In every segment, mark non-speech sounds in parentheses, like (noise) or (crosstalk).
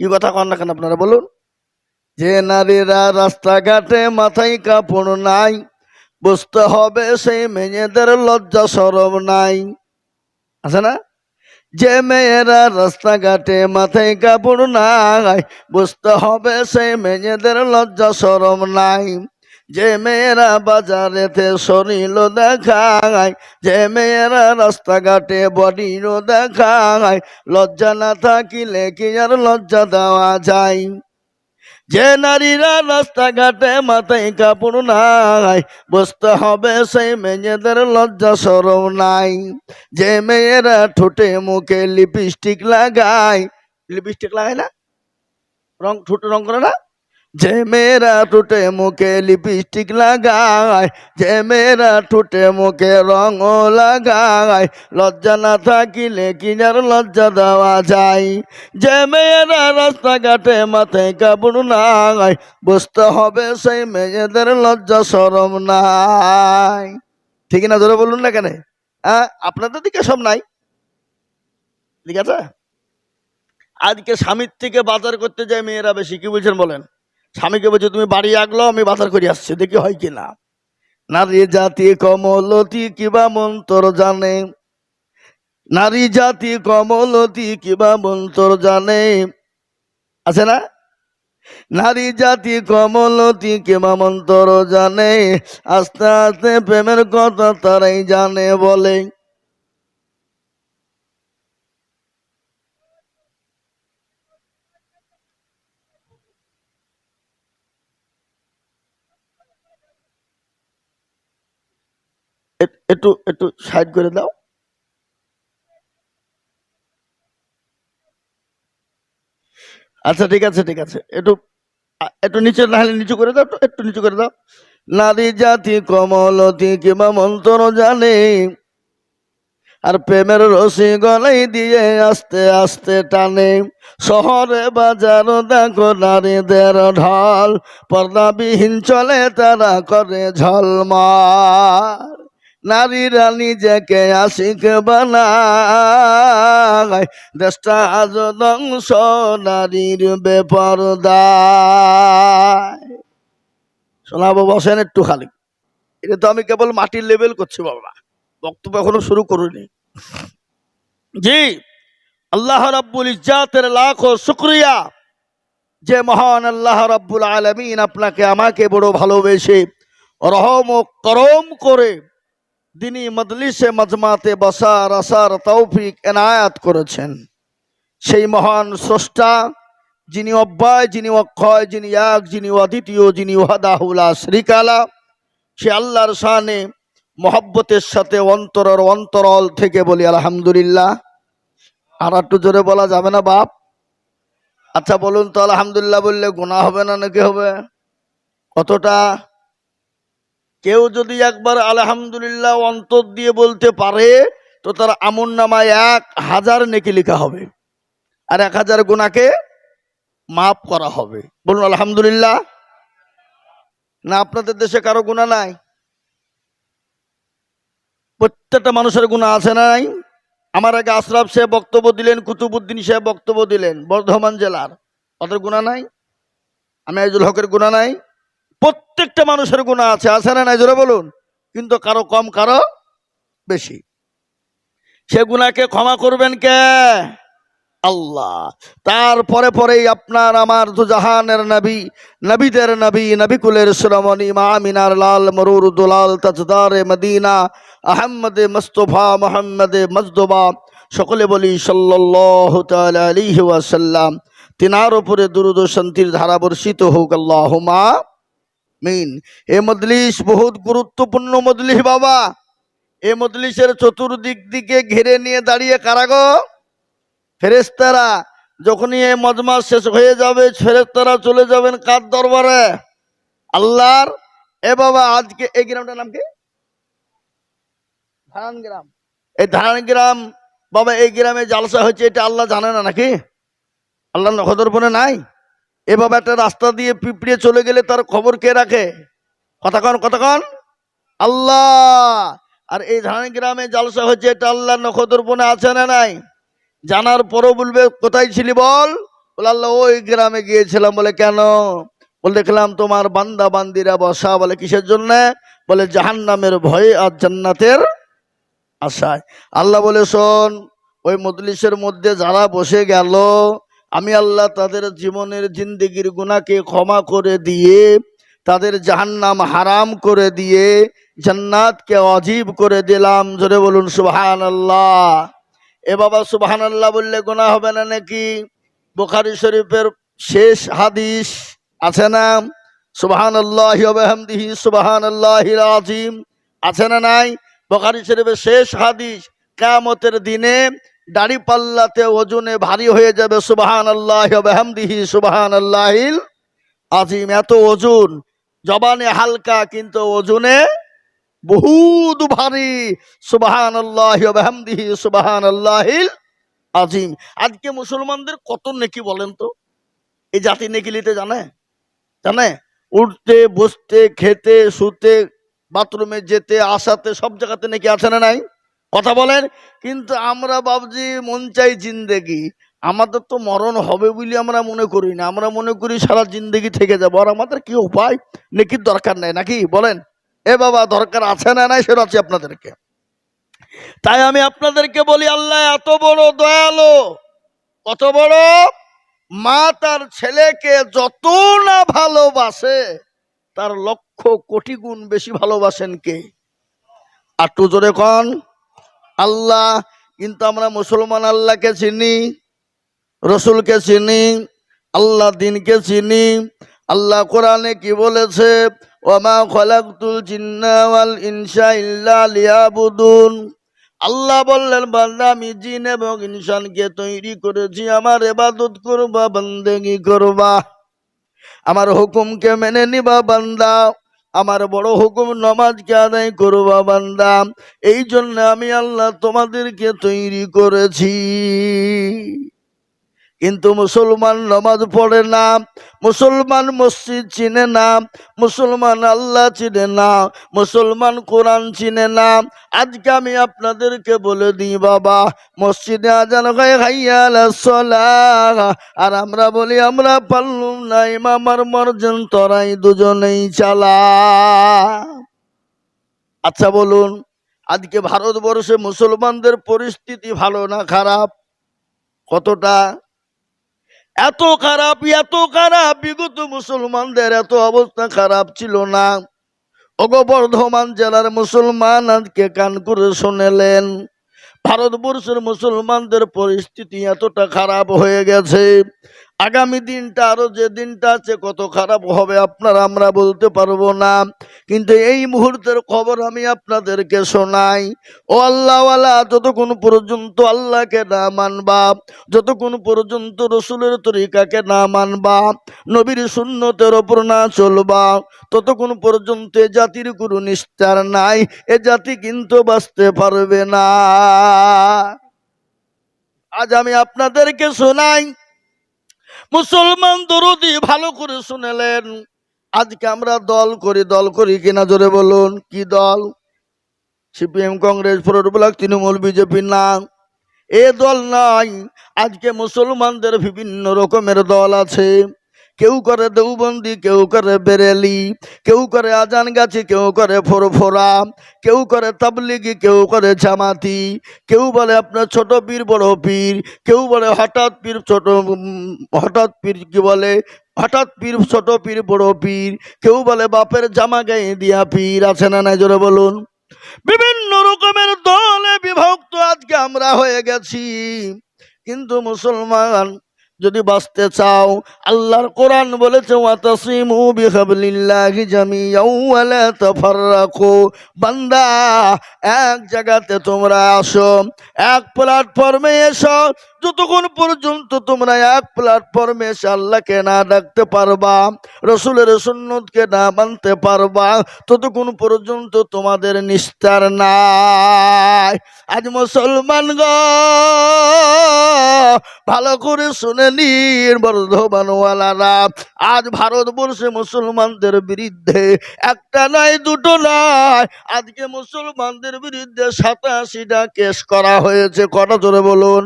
কি কথা কন না কেন আপনারা বলুন? যে নারীরা রাস্তাঘাটে মাথায় কাপড় নাই বুঝতে হবে সেই মেয়েদের লজ্জা সরব নাই। আছে না? যে মেয়েরা রাস্তাঘাটে মাথায় কাপড় নাই বুঝতে হবে সেই মেয়েদের লজ্জা সরম নাই। যে মেয়েরা বাজারেতে শরীর দেখায়, যে মেয়েরা রাস্তাঘাটে বডির দেখায়, লজ্জা না থাকিলে কি আর লজ্জা দেওয়া যায়? যে নারীরা রাস্তাঘাটে মাথায় কাপড় নাই বুঝতে হবে সেই মেয়েদের লজ্জা সরম নাই। যে মেয়েরা ঠোঁটে মুখে লিপস্টিক লাগায় লিপস্টিক লাগায় না? রং, ঠোঁটে রং করে না? যে মেয়েরা ঠোঁটে মুখে লিপস্টিক লাগায়, যে মেয়েরা ঠোঁটে মুখে রং লাগায়, লজ্জা না থাকিলে কিনার লজ্জা দেওয়া যায়? যে মেয়েরা রাস্তাঘাটে মাথায় কাপড় নাই, বুঝতে হবে সেই মেয়েদের লজ্জা সরম নাই। ঠিক না ধরে বলুন না কেন? আপনাদের দিকে সব নাই? ঠিক আছে? আজকে স্বামীর থেকে বাজার করতে যায় মেয়েরা বেশি, কি বলছেন বলেন? স্বামীকে বলছে, তুমি বাড়ি আগলো, আমি বাজার করে আসছি, দেখি হয় কি না নারী জাতি কমলতি কিবা মন্তর জানে। নারী জাতি কমলতি কিবা মন্তর জানে। আছে না? নারী জাতি কমলতি কিবা মন্তর জানে। আস্তে আস্তে প্রেমের কথা তারাই জানে বলে এ- একটু একটু সাইড করে দাও। আচ্ছা ঠিক আছে ঠিক আছে। একটু একটু নিচে, না হলে নিচু করে দাও, একটু- নিচু করে দাও। নারী জাতি কমলতি কিংবা মন্ত্র জানে, আর প্রেমের রসি গলাই দিয়ে আস্তে আস্তে টানে। শহরে বাজার দেখো নারীদের ঢল, পর্দাবিহীন চলে তারা করে ঝলমার নারীরা নিজেকে আশিক বানায়, দেশটা আজ ধ্বংস, নারীর বেপরদায় শোনাবো, বসেন একটু খালি। এটা তো আমি কেবল মাটির লেভেল করছি বাবা। বক্তব্য এখনও শুরু করিনি। জি, আল্লাহ রাব্বুল ইজ্জাতের লাখো শুক্রিয়া। যে মহান আল্লাহ রাব্বুল আলমিন আপনাকে আমাকে বড় ভালোবেসে রহম ও করম করে দিনী মদলিসে মজমাতে বসার, আসার তৌফিক, এনায়াত করেছেন। সেই মহান স্রষ্টা, যিনি অব্যয় যিনি অক্ষয়, যিনি এক যিনি অদ্বিতীয়, যিনি ওয়াদাহুলা শ্রীকালা, সে আল্লাহর শানে মহব্বতের সাথে অন্তরের অন্তরল থেকে বলি, আলহামদুলিল্লাহ। আর একটু জোরে বলা যাবে না, বাপ? আচ্ছা বলুন তো, আলহামদুলিল্লাহ বললে গুণা হবে না নাকি হবে? কতটা? কেউ যদি একবার আলহামদুলিল্লাহ অন্তর দিয়ে বলতে পারে, তো তার আমন নামায় এক হাজার নেকি লেখা হবে। আর এক হাজার গুণাকে মাফ করা হবে। বলুন, আলহামদুলিল্লাহ। না, আপনাদের দেশে কারও গুণা নাই? প্রত্যেকটা মানুষের গুণা আছে নাই? আমার আগে আশরাফ সাহেব বক্তব্য দিলেন কুতুবুদ্দিন সাহেব বক্তব্য দিলেন, বর্ধমান জেলার। ওদের গুণা নাই? আমি আইজুল হকের গুণা নাই? প্রত্যেকটা মানুষের গুণা আছে আছে না নাই? জোরে বলুন। কিন্তু কারও কম, কারও বেশি। সে গুণাকে ক্ষমা করবেন কে? আল্লাহ। তারপরে পরেই আপনার আমার দু জাহানের নবী, নবীদের নবী, নবিকুলের শ্রমণী মা আমিনার লাল, মরুর দুলাল, তাজদারে মদিনা, আহম্মদে মুস্তফা, মোহাম্মদে মজদুবা, সকলে বলি আলাইহি ওয়াসাল্লাম। তিনার উপরে দুরুদ শান্তির ধারা বর্ষিত হোক আল্লাহুমা মিন এ মজলিস বহুত গুরুত্বপূর্ণ মজলিস বাবা। এ মজলিসের চতুর্দিক দিকে ঘিরে নিয়ে দাঁড়িয়ে কারাগো ফেরেস্তারা যখনই এই মজমা শেষ হয়ে যাবে ফেরেস্তারা চলে যাবেন কার দরবারে? আল্লাহর? এ বাবা, আজকে এই গ্রামটার নাম কি? ধারান গ্রাম। এই ধারান গ্রাম, বাবা, এই গ্রামে জালসা হয়েছে, এটা আল্লাহ জানে না নাকি? আল্লাহ নখদর্পণে নাই? এ বাবা একটা রাস্তা দিয়ে পিঁপড়ে চলে গেলে তার খবর কে রাখে? কতক্ষণ কতক্ষণ আল্লাহ! আর এই ধারান গ্রামে জালসা হয়েছে, এটা আল্লাহ নখদর্পণে আছে না নাই? জানার পরও বলবে, কোথায় ছিলি বল? বলে, আল্লাহ, ওই গ্রামে গিয়েছিলাম। বলে, কেন? বলে, দেখলাম তোমার বান্দা বান্দিরা বসা। বলে, কিসের জন্য? বলে, জাহান্নামের ভয়ে আর জান্নাতের আশায়। আল্লাহ বলে, শোন, ওই মজলিসের মধ্যে যারা বসে গেল আমি আল্লাহ তাদের জীবনের জিন্দিগির গুণাকে ক্ষমা করে দিয়ে, তাদের জাহান্নাম হারাম করে দিয়ে, জান্নাতকে অজীব করে দিলাম। জোরে বলুন সুবহান আল্লাহ এ বাবা সুবহান আল্লাহ বললে গোনা হবে না নাকি? বুখারি শরীফের শেষ হাদিস আছে না? সুবহান আল্লাহ হামদিহি সুবহান আল্লাহ আছে না নাই? বুখারি শরীফের শেষ হাদিস, কিয়ামতের দিনে দাড়ি পাল্লাতে ওজনে ভারী হয়ে যাবে সুবহান আল্লাহ হামদিহি সুবহান আল্লাহিল আজিম এত ওজন, জবানে হালকা কিন্তু ওজনে বহুত ভারী সুবাহান আল্লাহ হামদিহি সুবাহান আল্লাহিল আজিম আজকে মুসলমানদের কত নেকি বলেন তো? এই জাতি নেকি নিতে জানে? জানে? উঠতে, বসতে, খেতে, শুতে, বাথরুমে যেতে, আসাতে সব জায়গাতে নাকি আছে না নাই? কথা বলেন? কিন্তু আমরা বাবজি মন চাই জিন্দেগি। আমাদের তো মরণ হবে বলে আমরা মনে করি না। আমরা মনে করি সারা জিন্দেগি থেকে যাব। আর আমাদের কি উপায়? নেকির দরকার নেই নাকি? বলেন। এ বাবা, দরকার আছে না নাই সেটা আছে আপনাদেরকে। তাই আমি আপনাদেরকে বলি, আল্লাহ এত বড় দয়ালো, কত বড়? মা তার ছেলেকে যত না ভালোবাসে, তার লক্ষ কোটি গুণ বেশি ভালোবাসেন কে? আর জোরে কন। আল্লাহ, কিন্তু আমরা মুসলমান আল্লাহকে চিনি, রসুলকে চিনি, আল্লাহ দিনকে চিনি, আল্লাহ কোরআনে কি বলেছে? ওমা খলাকতুল জিন্না ওয়াল ইনসা ইল্লা লিয়াবুদুন। আল্লাহ বললেন, বান্দা, আমি জিন এবং ইনসানকে তৈরি করেছি, আমার এবাদত করবা, বন্দেগি করবা। আমার হুকুমকে মেনে নিবা, বান্দা। আমার বড় হুকুম নমাজকে আদায় করবা বান্দা? এই জন্য আমি আল্লাহ তোমাদেরকে তৈরি করেছি। কিন্তু মুসলমান নমাজ পড়ে না, মুসলমান মসজিদ চিনে না, মুসলমান আল্লাহ চিনে না, মুসলমান কোরআন চিনে না। আজকে আমি আপনাদেরকে বলে দিই বাবা, মসজিদে আজান আর আমরা বলি, আমরা পারলুম না ইমামার মর্জন তরাই দুজনেই চালা আচ্ছা বলুন, আজকে ভারতবর্ষে মুসলমানদের পরিস্থিতি ভালো না খারাপ? কতটা? এত খারাপ এত খারাপ, বিগত মুসলমানদের এত অবস্থা খারাপ ছিল না। অগ বর্ধমান জেলার মুসলমান আজকে কান করে শুনেলেন, ভারতবর্ষের মুসলমানদের পরিস্থিতি এতটা খারাপ হয়ে গেছে। আগামী দিনটা আরও যে দিনটা আছে, কত খারাপ হবে আপনার, আমরা বলতে পারব না। কিন্তু এই মুহূর্তের খবর আমি আপনাদেরকে শোনাই। ও আল্লাহওয়ালা, যতক্ষণ পর্যন্ত আল্লাহকে না মানবা, যতক্ষণ পর্যন্ত রসুলের তরিকাকে না মানবা, নবীর শূন্যতের ওপর না চলবা, ততক্ষণ পর্যন্ত এ জাতির কোনো নিস্তার নাই, এ জাতি কিন্তু বাঁচতে পারবে না। আজ আমি আপনাদেরকে শোনাই মুসলমান দরদি ভালো করে শুনেলেন। আজকে আমরা দল করি দল করি কিনা জোরে বলুন, কি দল? CPM, Congress forward bloc, Trinamool, BJP, না। এ দল নাই, আজকে মুসলমানদের বিভিন্ন রকমের দল আছে। কেউ করে দেউবন্দি, কেউ করে বেরেলি, কেউ করে আজান গাছি, কেউ করে ফোরফোরা, কেউ করে তাবলিগি, কেউ করে জামাতি, কেউ বলে আপনার ছোট পীর, বড় পীর, কেউ বলে হঠাৎ পীর ছোট হঠাৎ পীর কি বলে? হঠাৎ পীর ছোট পীর, বড় পীর, কেউ বলে বাপের জামা গায়ে দিয়া পীর, আছে না নাই? জোরে বলুন। বিভিন্ন রকমের দলে বিভক্ত আজকে আমরা হয়ে গেছি। কিন্তু মুসলমান যদি বাঁচতে চাও, আল্লাহর কোরআন বলেছে, ওয়াতাসিমু বিহাবলিল্লাহি জামিয়াও ওয়া লা তাফাররাকু। বান্দা, এক জায়গাতে তোমরা আসো, এক প্ল্যাটফর্মে এসো, যতক্ষণ পর্যন্ত তোমরা এক প্ল্যাটফর্মে এসে আল্লাহকে না ডাকতে পারবা, রসুলের সুন্নতকে না মানতে পারবা, ততক্ষণ পর্যন্ত তোমাদের নিস্তার নাই। আজ মুসলমান গ, ভালো করে শুনে নিন বর্ধমানওয়ালারা আজ ভারতবর্ষে মুসলমানদের বিরুদ্ধে একটা নাই দুটো নাই আজকে মুসলমানদের বিরুদ্ধে সাতাশিটা কেস করা হয়েছে। কটা জোরে বলুন?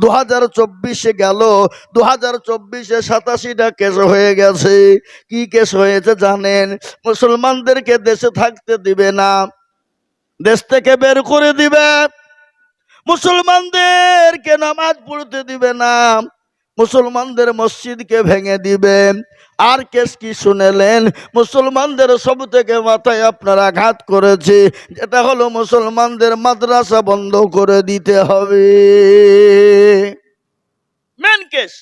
দু হাজার চব্বিশে গেল দু হাজার চব্বিশে সাতাশিটা কেস হয়ে গেছে। কি কেস হয়েছে জানেন? মুসলমানদেরকে দেশে থাকতে দিবে না। দেশ থেকে বের করে দিবে। মুসলমানদেরকে নামাজ পড়তে দিবে না। মুসলমানদের মসজিদকে ভেঙে দিবে আর কেস কি শুনেলেন? মুসলমানদের সব থেকে মাথায় আপনার আঘাত করেছে। যেটা হলো মুসলমানদের মাদ্রাসা বন্ধ করে দিতে হবে। মেন কেস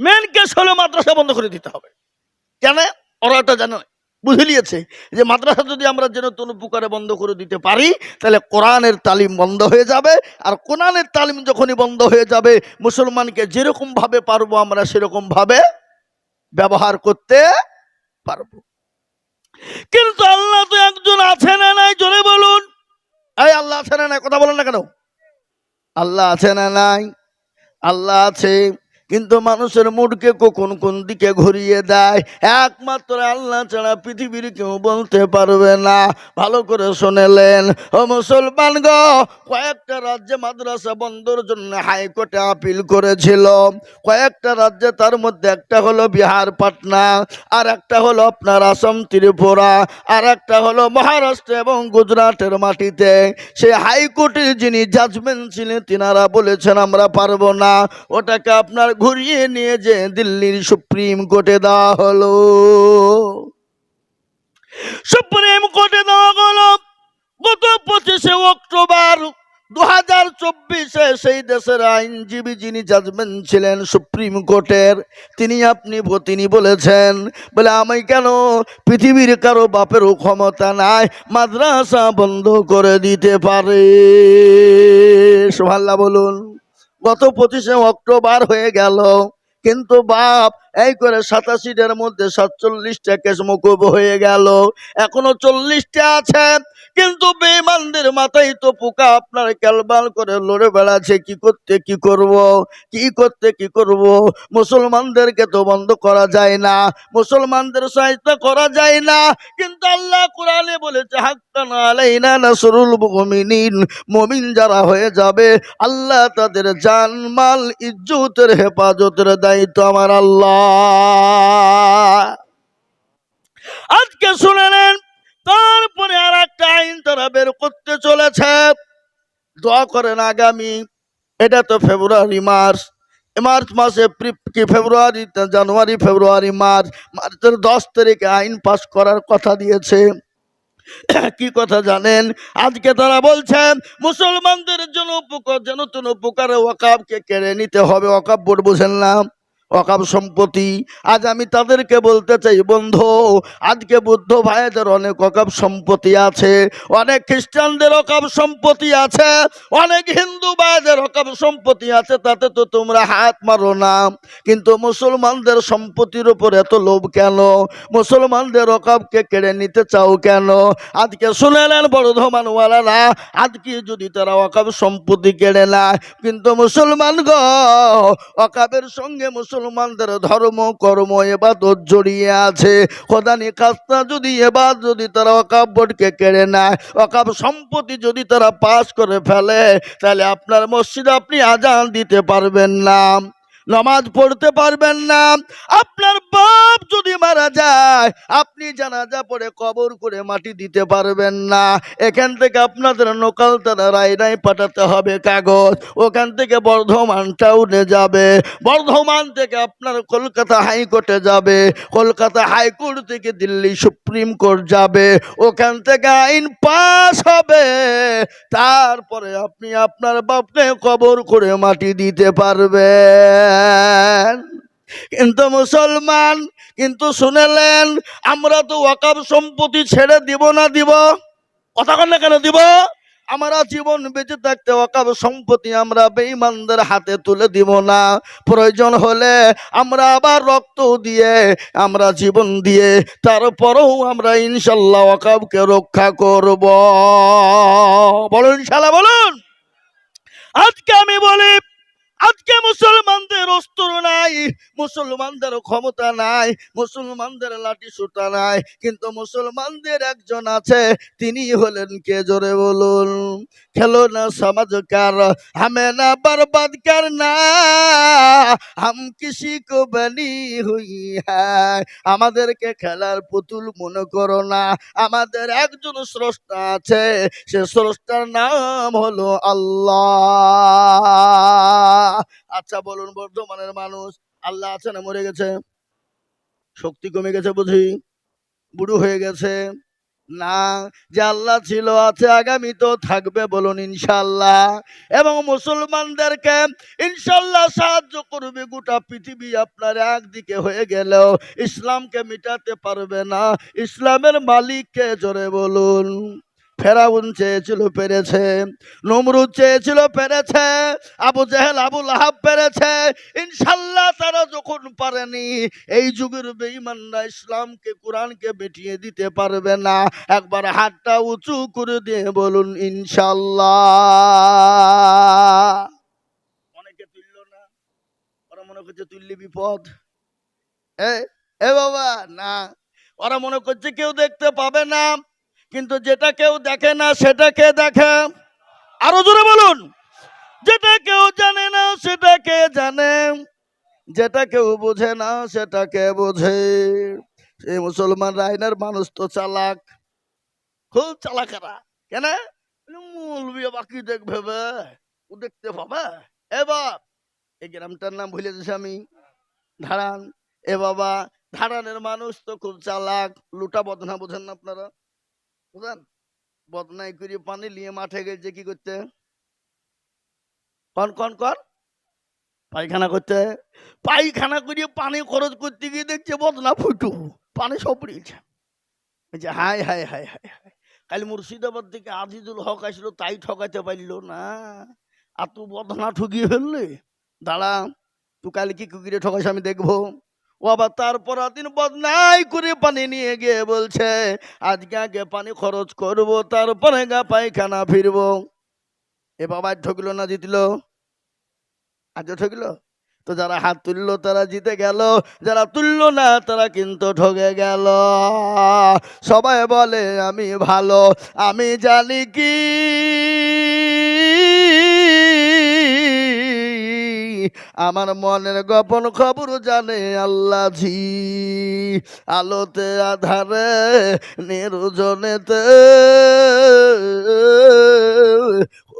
মেন কেস হলো মাদ্রাসা বন্ধ করে দিতে হবে। কেন? ওরা এটা জানে। বুঝে নিয়েছে যে মাদ্রাসা যদি আমরা যেন তনু পুকারে বন্ধ করে দিতে পারি, তাহলে কোরআনের তালিম বন্ধ হয়ে যাবে আর কোরআনের তালিম যখনই বন্ধ হয়ে যাবে, মুসলমানকে যেরকম ভাবে পারব আমরা সেরকম ভাবে ব্যবহার করতে পারব। কিন্তু আল্লাহ তো একজন আছে না নাই? জোরে বলুন। এই আল্লাহ আছে না নাই? কথা বলেন না কেন? আল্লাহ আছে না নাই? আল্লাহ আছে। কিন্তু মানুষের মুডকে কখন কোন দিকে ঘুরিয়ে দেয়? একমাত্র আল্লাহ ছাড়া পৃথিবীর কেউ বলতে পারবে না। ভালো করে শোনেলেন। ও মুসলমান গো, কয়েকটা রাজ্যে মাদ্রাসা বন্ধর জন্য হাইকোর্টে আপিল করেছিল। কয়েকটা রাজ্যে তার মধ্যে একটা হলো বিহার, পাটনা, আর একটা হলো আপনার আসাম, ত্রিপুরা, আর একটা হলো মহারাষ্ট্র এবং গুজরাটের মাটিতে। সেই হাইকোর্টের যিনি জাজমেন্ট ছিলেন, তিনারা বলেছেন, আমরা পারব না। ওটাকে আপনার ঘুরিয়ে নিয়ে যে দিল্লির সুপ্রিম কোর্টে দেওয়া হলো। সুপ্রিম কোর্টে দেওয়া হলো গত পঁচিশে অক্টোবর দু হাজার চব্বিশে। সেই দেশের আইনজীবী যিনি জাজমেন্ট ছিলেন সুপ্রিম কোর্টের, তিনি আপনি তিনি বলেছেন। বলে, আমি কেন পৃথিবীর কারও বাপেরও ক্ষমতা নাই, মাদ্রাসা বন্ধ করে দিতে পারে? সোহাল্লা বলুন। গত পঁচিশে অক্টোবর হয়ে গেল। কিন্তু বাপ এই করে সাতাশিটার মধ্যে সাতচল্লিশটা কেস মুকুব হয়ে গেল। এখনও চল্লিশটা আছে, কিন্তু বেমানদের মাথায় তো পোকা। আপনার ক্যালবাল করে লড়ে বেড়াচ্ছে, কি করতে, কি করব? কি করতে, কি করব? মুসলমানদেরকে তো বন্ধ করা যায় না, মুসলমানদের সহায়তা করা যায় না। কিন্তু আল্লাহ কোরআনে বলেছে, হাক্কান আলাইনা নাসরুল মুমিনিন। মুমিন যারা হয়ে যাবে, আল্লাহ তাদের জান মাল ইজ্জতের হেফাজতের দায়িত্ব আমার আল্লাহ। আজকে শুনে নেন, তারপরে আর একটা আইন তারা বের করতে চলেছে। দোয়া করেন আগামী, এটা তো ফেব্রুয়ারি, মার্চ। মার্চ মাসে কি ফেব্রুয়ারি? জানুয়ারি, ফেব্রুয়ারি, মার্চ। মার্চের দশ তারিখে আইন পাস করার কথা দিয়েছে। (coughs) কি কথা জানেন? আজকে তারা বলছেন, মুসলমানদের জন্য উপকার যেন তেন উপকারে ওয়াকাবকে কেড়ে নিতে হবে। ওয়াকাব বোর্ড বুঝেন না। অকাব সম্পত্তি। আজ আমি তাদেরকে বলতে চাই, বন্ধু, আজকে বুদ্ধ ভাইদের অনেক অকাব সম্পত্তি আছে, অনেক খ্রিস্টানদের অকাব সম্পত্তি আছে, অনেক হিন্দু ভাইদের অকাব সম্পত্তি আছে, তাতে তো তোমরা হাত মারো না। কিন্তু মুসলমানদের সম্পত্তির উপর এত লোভ কেন? মুসলমানদের অকাবকে কেড়ে নিতে চাও কেন? আজকে শুনেলেন বড় ধমানওয়ালারা আজকে যদি তারা অকাব সম্পত্তি কেড়ে নেয়, কিন্তু মুসলমান গ অকাবের সঙ্গে মুসলমানদের ধর্ম, কর্ম এবাদত জড়িয়ে আছে। খোদানি কাস্তা যদি এবার যদি তারা অকাব বোর্ডকে কেড়ে নেয় অকাব সম্পত্তি যদি তারা পাস করে ফেলে, তাহলে আপনার মসজিদ আপনি আজান দিতে পারবেন না। নামাজ পড়তে পারবেন না। আপনার বাপ যদি মারা যায়, আপনি জানাজা পড়ে কবর করে মাটি দিতে পারবেন না। এখান থেকে আপনাদের নোকাল তারা রায়নায় পাঠাতে হবে কাগজ। ওখান থেকে বর্ধমান টাউনে যাবে। বর্ধমান থেকে আপনার কলকাতা হাইকোর্টে যাবে। কলকাতা হাইকোর্ট থেকে দিল্লি সুপ্রিম কোর্ট যাবে। ওখান থেকে আইন পাস হবে। তারপরে আপনি আপনার বাপকে কবর করে মাটি দিতে পারবেন কিন্তু মুসলমান, কিন্তু শুনেলেন, আমরা তো ওয়াকাব সম্পত্তি ছেড়ে দিব না দিব? কথা কন না কেন দিব? আমরা জীবন বেঁচে থাকতে ওয়াকাব সম্পত্তি আমরা বেঈমানদের হাতে তুলে দিব না। প্রয়োজন হলে আমরা আবার রক্ত দিয়ে, আমরা জীবন দিয়ে, তারপরেও আমরা ইনশাল্লাহ ওয়াকাবকে রক্ষা করব। বলুন ইনশাল্লাহ বলুন। আজকে আমি বলি আজকে মুসলমানদের অস্ত্র নাই মুসলমানদের ক্ষমতা নাই, মুসলমানদের লাঠি সুতা নাই, কিন্তু মুসলমানদের একজন আছে, তিনি হলেন কে জোরে বলুন? খেলো না সমাজ কার হামে না বরবাদ কার না, হাম কিসি কো বানি হই আমাদেরকে খেলার পুতুল মনে করো না, আমাদের একজন স্রষ্টা আছে, সে স্রষ্টার নাম হলো আল্লাহ। আচ্ছা বলুন, বর্ধমানের মানুষ, আল্লাহ আছে না মরে গেছে? শক্তি কমে গেছে বুঝি? বুড়ো হয়ে গেছে? না, যে আল্লাহ ছিল, আছে, আগামী তো থাকবে বলুন ইনশাল্লাহ এবং মুসলমানদেরকে ইনশাল্লাহ সাহায্য করবে গোটা পৃথিবী আপনার একদিকে হয়ে গেলেও। ইসলামকে মিটাতে পারবে না। ইসলামের মালিককে জোরে বলুন। ফেরাউন চেয়েছিল পেরেছে, নমরুদ চেয়েছিল পেরেছে, আবু জেহেল, আবু লাহাব পেরেছে, ইনশাল্লাহ তারা যখন পারেনি, এই যুগের বেঈমানরা ইসলামকে, কোরআনকে মিটিয়ে দিতে পারবে না। একবার হাতটা উঁচু করে দিয়ে বলুন, ইনশাল্লাহ। অনেকে তুললো না, ওরা মনে করছে তুললি বিপদ। এ বাবা, না, ওরা মনে করছে কেউ দেখতে পাবে না। কিন্তু যেটা কেউ দেখে না, সেটা কে দেখে? আরও জোরে বলুন। যেটা কেউ জানে না, সেটা কে জানে? যেটা কেউ বোঝে না, সেটা কে বোঝে? এই মুসলমান রাইনার মানুষ তো চালাক। খুব চালাকেরা। কেন? মূলবি বাকি দেখবে ও দেখতে পাবে। এ বাপ, এই গ্রামটার নাম ভুলে যাচ্ছি আমি। ধারান। এ বাবা, ধারানের মানুষ তো খুব চালাক। লুটা বদনা বোঝেন না আপনারা? বদনাই করে পানি নিয়ে মাঠে গেছে কি করতে? কন কন কন? পায়খানা করতে? পায়খানা করে পানি খরচ করতে গিয়ে দেখছে বদনা ফুটু। পানি সব পড়িয়েছে বলছে হাই হাই হাই হাই হাই কালি মুর্শিদাবাদ থেকে আজিজুল হক আসলো, তাই ঠকাতে পারল না। আর তুই বদনা ঠকিয়ে ফেললে? দাঁড়া, তুই কালি কি কুকিরে ঠকাইছ আমি দেখব? আবার তারপর দিন বদনাই করে পানি নিয়ে গিয়ে বলছে, আজকে আগে পানি খরচ করব, তারপরে গা পায়খানা ফিরবো। এ বাবা ঠকলো না, জিতলো? আজ ঠকলো? তো যারা হাত তুললো, তারা জিতে গেল, যারা তুললো না, তারা কিন্তু ঠকে গেল। সবাই বলে, আমি ভালো, আমি জানি কি? আমার মনের গোপন খবর জানে আল্লাহ আলোতে আধারে নির্জনেতে।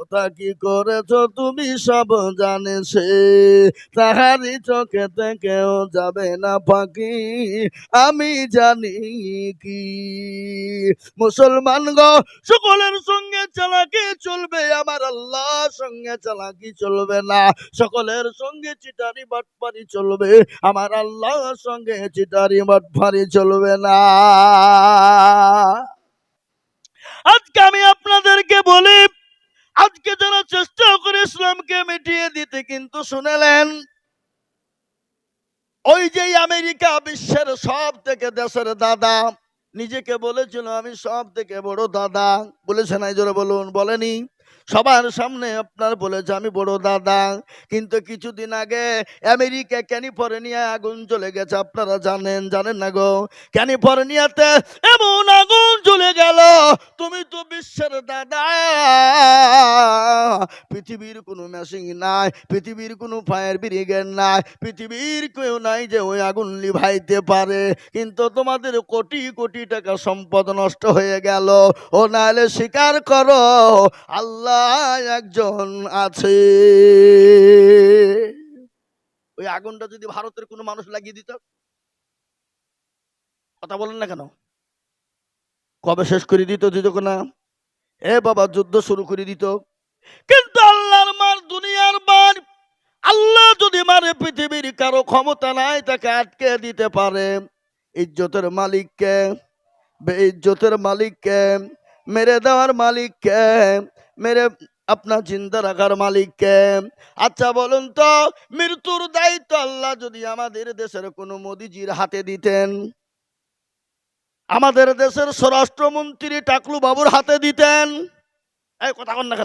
কোথা কি করেছ? তুমি সব জানেছে তাহারি চোখেতে কেউ যাবে না ফাঁকি। আমি জানি কি। মুসলমান গো, সকলের সঙ্গে চালাকি চলবে। আমার আল্লাহ সঙ্গে চালাকি চলবে না। সকলের সঙ্গে চিটারি বাটপারি চলবে। আমার আল্লাহর সঙ্গে চিটারি বাটপারি চলবে না। আজকে আমি আপনাদেরকে বলি আজকে যারা চেষ্টা করে ইসলামকে মিটিয়ে দিতে কিন্তু শুনেলেন, ওই যে আমেরিকা বিশ্বের সব থেকে দেশের দাদা, নিজেকে বলেছিল, আমি সব থেকে বড় দাদা। বলেছে বলুন, বলেনি? সবার সামনে আপনার বলেছে, আমি বড় দাদা। কিন্তু কিছুদিন আগে আমেরিকা ক্যালিফোর্নিয়া আগুন চলে গেছে, আপনারা জানেন জানেন না গো? ক্যালিফোর্নিয়াতে এমন আগুন চলে গেল, তুমি তো বিশ্বের দাদা। পৃথিবীর কোনো মেশিন নাই, পৃথিবীর কোনো ফায়ার ব্রিগেড নাই, পৃথিবীর কেউ নাই যে ওই আগুন লিভাইতে পারে। কিন্তু তোমাদের কোটি কোটি টাকা সম্পদ নষ্ট হয়ে গেল। ও নাহলে স্বীকার করো, আল্লাহ একজন আছে। ওই আগুনটা যদি ভারতের কোনো মানুষ লাগিয়ে দিত, কথা বলেন না কেন? কবে শেষ করে দিত দিত না এ বাবা, যুদ্ধ শুরু করে দিত। কিন্তু আল্লাহর মার দুনিয়ার মার আল্লাহ যদি মারে, পৃথিবীর কারও ক্ষমতা নাই, তাকে আটকে দিতে পারে। ইজ্জতের মালিককে বে ইজ্জতের মালিককে, মেরে দেওয়ার মালিককে মেরে আপনার চিন্তা রাখার মালিককে। আচ্ছা বলুন তো, মৃত্যুর দায়িত্ব আল্লাহ যদি আমাদের দেশের কোনো মোদিজির হাতে দিতেন, আমাদের দেশের স্বরাষ্ট্রমন্ত্রী টাকলু বাবুর হাতে দিতেন। এই কথা কন না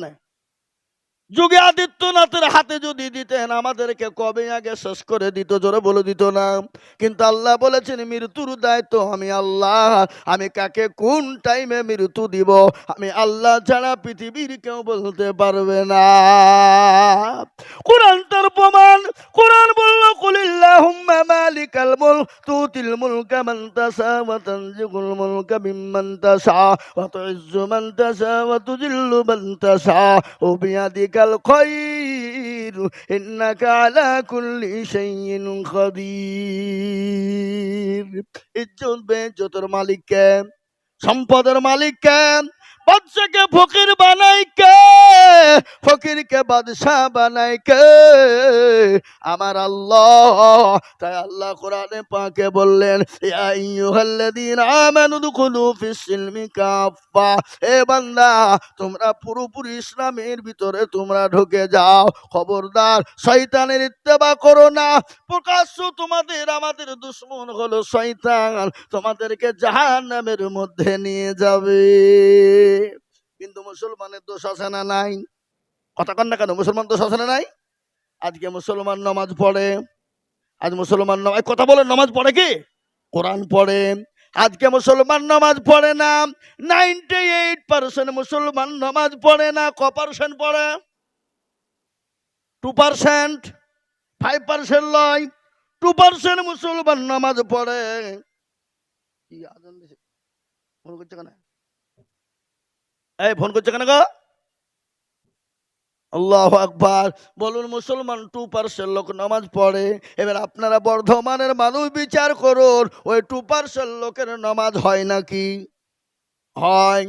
যোগী আদিত্যনাথের হাতে যদি দিতেন, আমাদেরকে কবে আগে শেষ করে দিত? জোরে বলে দিত না। কিন্তু আল্লাহ বলেছেন, মৃত্যুর দায়িত্ব আমি আল্লাহ। আমি কাকে কোন টাইমে মৃত্যু দিব? আমি আল্লাহ ছাড়া পৃথিবীর কেউ বলতে পারবে না। কোরআন তার প্রমাণ। কোরআন বলল ও বিয়াদিকাল খায়র ইন্নাকা আলা কুল্লি শাইইন কাদির ইজ্জত বেজ্জতের মালিক কে সম্পদের মালিক বাদশাকে ফকির বানাই কে? ফকিরকে বাদশাহ বানাই কে? আমার আল্লাহ। তাই আল্লাহ কোরআনে পাকে বললেন, ইয়া আইয়ুহাল্লাযীনা আমানু দুখুলু ফিস সিলমি কাফা এ বান্দা, তোমরা পুরোপুরি ইসলামের ভিতরে তোমরা ঢুকে যাও। খবরদার, শয়তানের ইত্তেবা করো না। প্রকাশ্য তোমাদের, আমাদের দুশ্মন হলো শয়তান। তোমাদেরকে জাহান্নামের মধ্যে নিয়ে যাবে। কিন্তু মুসলমানের দোষ আছে না নাই? কথা কন না কেন মুসলমান দোষ আছে না নাই? আজকে মুসলমান নামাজ পড়ে। আজ মুসলমান নামাজ কথা বলে নামাজ পড়ে কি? কোরআন পড়ে। আজকে মুসলমান নামাজ পড়ে না, নাইনটি এইট পার্সেন্ট মুসলমান নামাজ পড়ে না, ক পার্সেন্ট পড়ে? Two percent? ফাইভ পার্সেন্ট লয়। টু পার্সেন্ট মুসলমান নামাজ পড়ে। কি আজান? ফোন করছে কেন? এই, ফোন করছে কেন গো? আল্লাহ আকবার। বলুন, মুসলমান টু পার্সেন্ট লোক নামাজ পড়ে, এবার আপনারা বর্ধমানের মানুষ বিচার করুন, ওই টু পার্সেন্ট লোকের নামাজ হয় নাকি? হয়।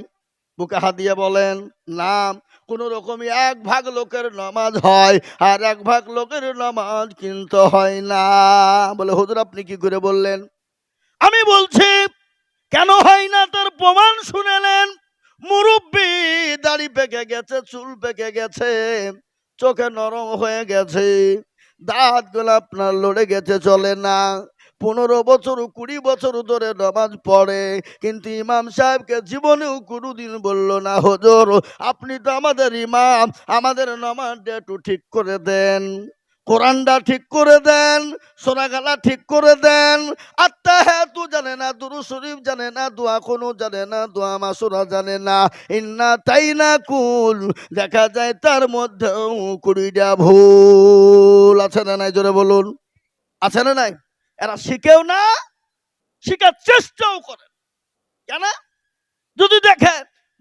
বুকে হাত দিয়ে বলেন, নাম। কোন রকমই এক ভাগ লোকের নামাজ হয়, আর এক ভাগ লোকের নামাজ কিন্তু হয় না। বলে, হুজুর, আপনি কি করে বললেন? আমি বলছি, কেন হয় না তার প্রমাণ শুনেলেন মুরব্বী, দাড়ি পেকে গেছে, চুল পেকে গেছে, চোখে নরম হয়ে গেছে, দাঁতগুলো আপনার লড়ে গেছে, চলে না। পনেরো বছর, কুড়ি বছর ধরে নামাজ পড়ে, কিন্তু ইমাম সাহেবকে জীবনেও কোনোদিন বলল না, হজর, আপনি তো আমাদের ইমাম, আমাদের নামাজটা একটু ঠিক করে দেন। কোরআনটা ঠিক করে দেন, সোনাগালা ঠিক করে দেন। আত্মা হ্যাঁ তু জানে না, দুরু শরীফ জানে না, দোয়া কোনো জানে না, দোয়া মাসুরা জানে না। ইন্না তাই না কুল, দেখা যায় তার মধ্যেও কুড়িটা ভুল। আছে না নাই? জোরে বলুন। আছে না নাই? এরা শিখেও না, শিখার চেষ্টাও করে। কেন? যদি দেখে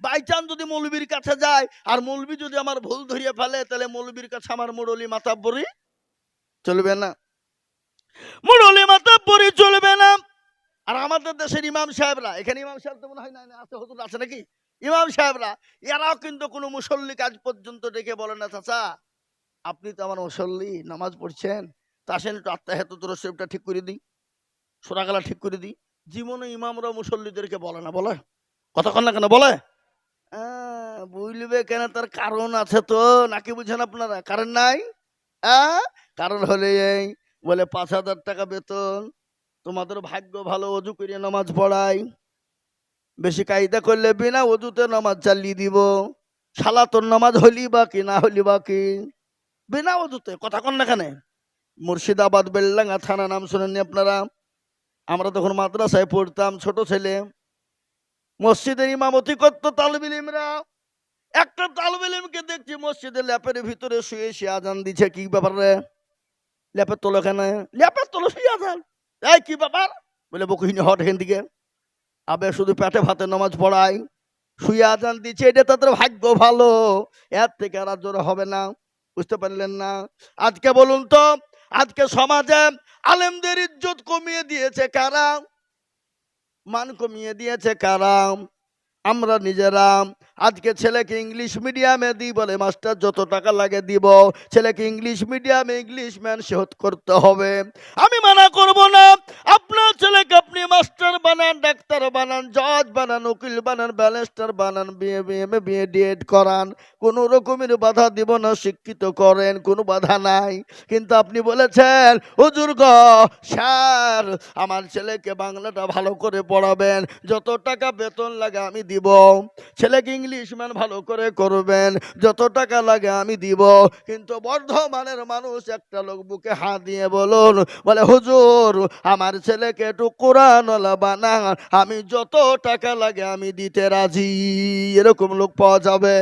বাই চান্স যদি মৌলবীর কাছে যায়, আর মৌলবী যদি আমার ভুল ধরিয়ে ফেলে, তাহলে মৌলবীর কাছে আমার মুরলি মাথা পরি চলবে না। মুরলি মাথা পরি চলবে না। আর আমাদের দেশের ইমাম সাহেবরা, এখানে ইমাম সাহেব তো মনে হয় না আছে, হুজুর আছে নাকি? ইমাম সাহেবরা, এরাও কিন্তু কোনো মুসল্লি কাজ পর্যন্ত ডেকে বলে না, চাচা, আপনি তো আমার মুসল্লি, নামাজ পড়ছেন, তা আসেন একটু আত্মাহেত রসিবটা ঠিক করে দিই সোনাগালা ঠিক করে দিই। জীবনে ইমামরা মুসল্লিদেরকে বলে না, বলে? কতক্ষণ না কেন, বলে? বুঝলিবে কেন, তার কারণ আছে তো, নাকি বুঝেন আপনারা? কারণ নাই? কারণ হলে এই, বলে পাঁচ হাজার টাকা বেতন, তোমাদের ভাগ্য ভালো, অজু করে নামাজ পড়াই। বেশি কায়দা করলে বিনা অজুতে নামাজ চালিয়ে দিব। শালা, তোর নামাজ হলি বা কি, না হলি বা কি? বিনা অজুতে, কথা কন না কেন? মুর্শিদাবাদ বেলডাঙ্গা থানা, নাম শুনেননি আপনারা? আমরা তখন মাদ্রাসায় পড়তাম, ছোট ছেলে। মসজিদের ইমামতি করতো তালবিলিমরা একটা তালবিলিমকে দেখছি মসজিদের ল্যাপের ভিতরে শুয়ে, সে আজান দিছে, কি ব্যাপার রে ল্যাপের তোলো কেন ল্যাপের তোলো শুয়ে আজান এই কি ব্যাপার? বলে বকুহিনী হট এখান দিকে আবে শুধু পেটে ভাতে নামাজ পড়াই শুয়ে আজান দিচ্ছে এটা তাদের ভাগ্য ভালো। এর থেকে আর জোরে হবে না, বুঝতে পারলেন না। আজকে বলুন তো, আজকে সমাজে আলেমদের ইজ্জত কমিয়ে দিয়েছে কারা? মান কমিয়ে দিয়েছে কারা? আমরা নিজেরা আজকে ছেলেকে ইংলিশ মিডিয়ামে দিই বলে মাস্টার, যত টাকা লাগে দিব। ছেলেকে ইংলিশ মিডিয়ামে ইংলিশ ম্যান শেহত করতে হবে। আমি মানা করব না। আপনার ছেলেকে আপনি মাস্টার বানান, ডাক্তার বানান, জজ বানান, উকিল বানান ব্যালেস্টার বানান, বিয়ে বিয়ে বিয়ে ডিএড করান। কোনো রকমের বাধা দিব না, শিক্ষিত করেন, কোনো বাধা নাই। কিন্তু আপনি বলেছেন, হুজুর গ, স্যার, আমার ছেলেকে বাংলাটা ভালো করে পড়াবেন। যত টাকা বেতন লাগে আমি দিব। ছেলেকে ইংলিশ ম্যান ভালো করে করবেন, যত টাকা লাগে আমি দিব। কিন্তু বর্ধমানের মানুষ একটা লোক বুকে হাত দিয়ে বলুন, বলে, হুজুর, আমার ছেলেকে একটু কোরআন বানান, আমি যত টাকা লাগে আমি দিতে রাজি। এরকম লোক পাওয়া যাবে।